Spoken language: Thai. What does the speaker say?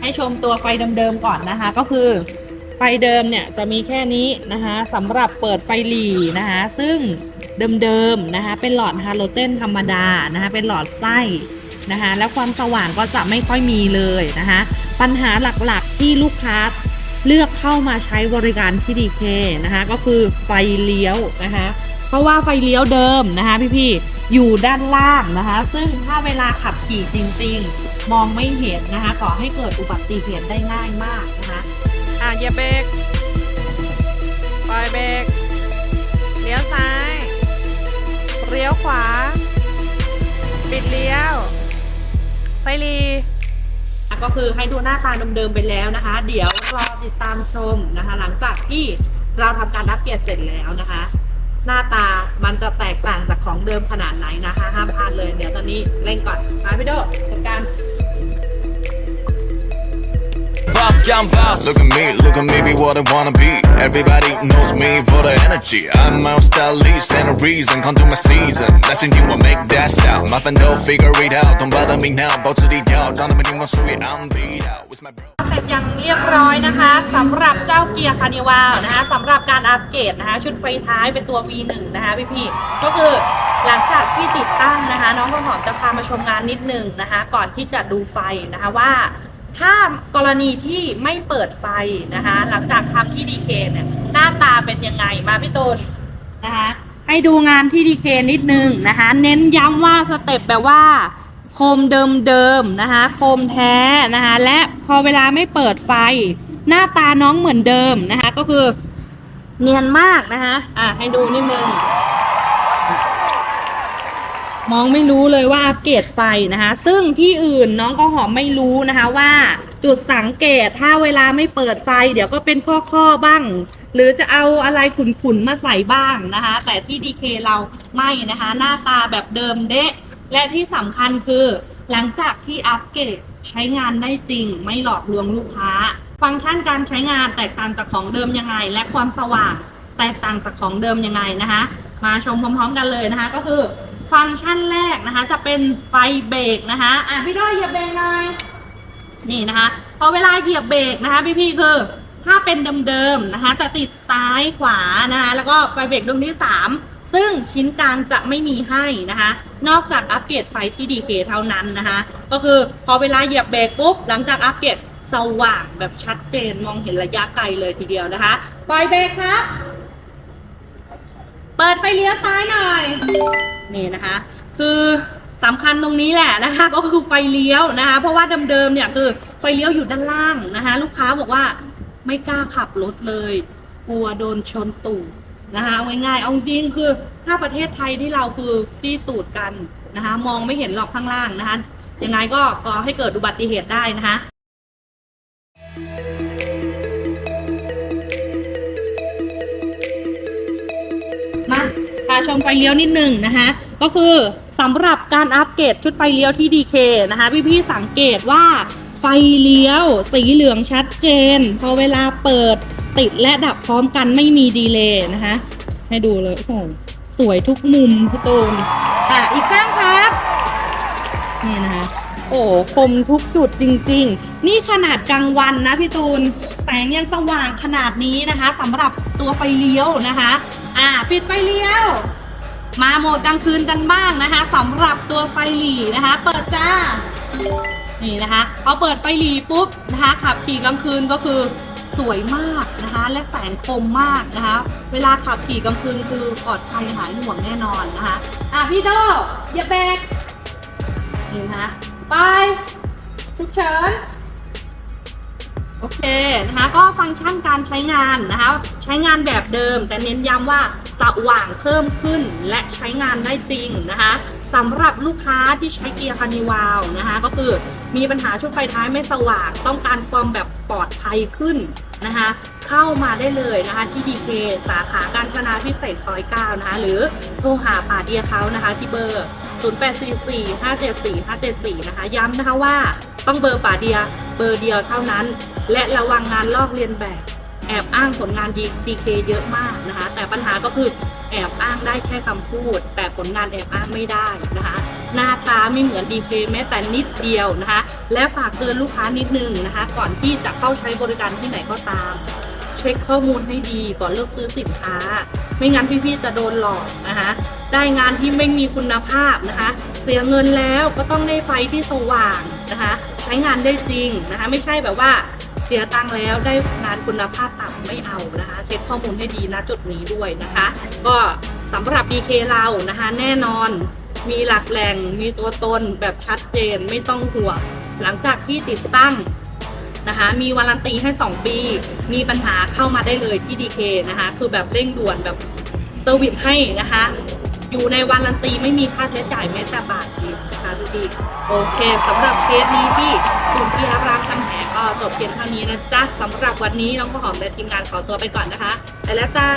ให้ชมตัวไฟเดิมๆก่อนนะคะ ก็คือไฟเดิมเนี่ยจะมีแค่นี้นะคะสำหรับเปิดไฟหลีนะคะ ซึ่งเดิมๆนะคะเป็นหลอดฮาโลเจนธรรมดานะคะเป็นหลอดไส้นะคะแล้วความสว่างก็จะไม่ค่อยมีเลยนะคะ ปัญหาหลักๆที่ลูกค้าเลือกเข้ามาใช้บริการที่ดีเคนะคะ ก็คือไฟเลี้ยวนะคะ เพราะว่าไฟเลี้ยวเดิมนะคะพี่ๆอยู่ด้านล่างนะคะ ซึ่งถ้าเวลาขับขี่จริง ๆ มองไม่เห็นนะคะก่อให้เกิดอุบัติเหตุได้ง่ายมากนะคะอะเหยียบเบรกปล่อยเบรกเลี้ยวซ้ายเลี้ยวขวา ปิดเลี้ยวไฟรีก็คือให้ดูหน้าตาเดิมๆไปแล้วนะคะ เดี๋ยวรอติดตามชมนะคะ หลังจากที่เราทำการอัปเกรดเสร็จแล้วนะคะ หน้าตามันจะแตกต่างจากของเดิมขนาดไหนนะคะ ห้ามพลาดเลย เดี๋ยวตอนนี้เร่งก่อนมาพี่โดจัดการ Boss, yeah, I'm boss. Look at me, look at me, be what I wanna be. Everybody knows me for the energy. I'm out stylish and a reason. Come to my season. That's you will make that sound. My friend don't figure it out. Don't bother me now. About to the out. Don't let me want to it. I'm beat out. With my bro. เสร็จอย่างเรียบร้อยนะคะสำหรับเจ้าเกียร์คานิวาลนะคะสำหรับการอัปเกรดนะคะชุดไฟท้ายเป็นตัว V1 นะคะพี่ๆก็คือหลังจากที่ติดตั้งนะคะ น้องข้าวหอมจะพามาชมงานนิดนึงนะคะ ก่อนที่จะดูไฟนะคะว่า ถ้ากรณีที่ไม่เปิดไฟนะคะ หลังจากทำที่ดีเคเนี่ยหน้าตาเป็นยังไงมาพี่ตูนนะคะให้ดูงานที่ดีเคนิดนึงนะคะ เน้นย้ำว่าสเต็ปแบบว่าโคมเดิมๆนะคะ โคมแท้นะคะ และพอเวลาไม่เปิดไฟ หน้าตาน้องเหมือนเดิมนะคะ ก็คือเนียนมากนะคะ อะให้ดูนิดนึง มองไม่รู้เลยว่าอัปเกรดไฟนะคะ ซึ่งที่อื่นน้องก็หอมไม่รู้นะคะว่าจุดสังเกตถ้าเวลาไม่เปิดไฟ เดี๋ยวก็เป็นข้อข้อๆบ้าง หรือจะเอาอะไรขุนๆมาใส่บ้างนะคะ แต่ที่ดีเคเราไม่นะคะ หน้าตาแบบเดิมเดะและที่สำคัญคือหลังจากที่อัปเกรดใช้งานได้จริง ไม่หลอกลวงลูกค้า ฟังก์ชันการใช้งานแตกต่างจากของเดิมยังไง และความสว่างแตกต่างจากของเดิมยังไงนะคะ มาชมพร้อมๆกันเลยนะคะ ก็คือ ฟังก์ชันแรกนะคะ จะเป็นไฟเบรกนะคะอะพี่ด้อยเหยียบเบรกหน่อยนี่นะคะพอเวลาเหยียบเบรกนะคะ พี่ๆคือถ้าเป็นเดิมๆนะคะ จะติดซ้ายขวานะคะ แล้วก็ไฟเบรกดวงที่ 3 ซึ่งชิ้นกลางจะไม่มีให้นะคะ นอกจากอัปเกรดไฟที่ดีเคเท่านั้นนะคะ ก็คือพอเวลาเหยียบเบรกปุ๊บ หลังจากอัปเกรดสว่างแบบชัดเจนมองเห็นระยะไกลเลยทีเดียวนะคะปล่อยเบรกครับ ปิดไฟเลี้ยวซ้ายหน่อย นี่นะคะ คือสำคัญตรงนี้แหละนะคะ ก็คือไฟเลี้ยวนะคะ เพราะว่าเดิมๆเนี่ยคือไฟเลี้ยวอยู่ด้านล่างนะคะ ลูกค้าบอกว่าไม่กล้าขับรถเลย กลัวโดนชนตูดนะคะเอาง่ายๆเอาจริงคือถ้าประเทศไทยที่เราคือจี้ตูดกันนะคะ มองไม่เห็นหรอกข้างล่างนะคะยังไงก็ก่อให้เกิดอุบัติเหตุได้นะคะาชมไฟเลี้ยวนิดหนึ่งนะคะก็คือสำหรับการอัปเกรดชุดไฟเลี้ยวที่ดีเคนะคะพี่ๆสังเกตว่าไฟเลี้ยว สีเหลืองชัดเจน พอเวลาเปิดติดและดับพร้อมกันไม่มีดีเลย์นะคะ ให้ดูเลยโอ้โหสวยทุกมุมพี่ตูนอะอีกข้างครับนี่นะคะโอ้คมทุกจุดจริง ๆ นี่ขนาดกลางวันนะพี่ตูนแสงยังสว่างขนาดนี้นะคะสำหรับตัวไฟเลี้ยวนะคะ อ่าปิดไฟเลี้ยว มาโหมดกลางคืนกันบ้างนะคะสำหรับตัวไฟหลีนะคะ เปิดจ้า นี่นะคะพอเปิดไฟหลีปุ๊บนะคะขับขี่กลางคืนก็คือสวยมากนะคะ และแสงคมมากนะคะ เวลาขับขี่กลางคืนคือปลอดภัยหายห่วงแน่นอนนะคะ อะพี่โดอย่าแบกนี่นะะไปฉุกเฉิน โอเคนะคะก็ฟังก์ชันการใช้งานนะคะใช้งานแบบเดิม แต่เน้นย้ำว่าสว่างเพิ่มขึ้นและใช้งานได้จริงนะคะสำหรับลูกค้าที่ใช้เกียร์คานิวาลนะคะก็คือมีปัญหาชุดไฟท้ายไม่สว่าง ต้องการความแบบปลอดภัยขึ้นนะคะเข้ามาได้เลยนะคะที่ดีเคสาขาการชนาพิเศษซอย9นะคะหรือโทรหาป่าเดียเขานะคะที่เบอร์ 0844574574 นะคะย้ำนะคะว่า ต้องเบอร์ป่าเดีย เบอร์เดียวเท่านั้น และระวังงานลอกเลียนแบบ แอบอ้างผลงานดีเคเยอะมากนะคะ แต่ปัญหาก็คือแอบอ้างได้แค่คำพูด แต่ผลงานแอบอ้างไม่ได้นะคะ หน้าตาไม่เหมือนดีเคแม้แต่นิดเดียวนะคะ และฝากเตือนลูกค้านิดนึงนะคะ ก่อนที่จะเข้าใช้บริการที่ไหนก็ตาม เช็คข้อมูลให้ดีก่อนเลือกซื้อสินค้า ไม่งั้นพี่ๆจะโดนหลอกนะคะได้งานที่ไม่มีคุณภาพนะคะ เสียเงินแล้วก็ต้องได้ไฟที่สว่างนะคะ ช้งานได้จริงนะคะ ไม่ใช่แบบว่าเสียตังค์แล้วได้งานคุณภาพต่ำไม่เอานะคะ เช็คข้อมูลให้ดีนะจุดนี้ด้วยนะคะ ก็สำหรับ BK เรานะคะ แน่นอนมีหลักแหล่งมีตัวตนแบบชัดเจนไม่ต้องห่วงหลังจากที่ติดตั้งนะคะมีวารันตีให้ 2 ปี มีปัญหาเข้ามาได้เลยที่ DK นะคะคือแบบเร่งด่วนแบบเซอร์วิสให้นะคะ อยู่ในวารันตีไม่มีค่าใช้จ่ายแม้แต่บาท ดีก โอเคสำหรับเคสนี้ที่กลุ่มที่รามคำแหงก็จบเพียงเท่านี้นะจ๊ะสำหรับวันนี้น้องข้าวหอมและทีมงานขอตัวไปก่อนนะคะ ไปแล้วจ้า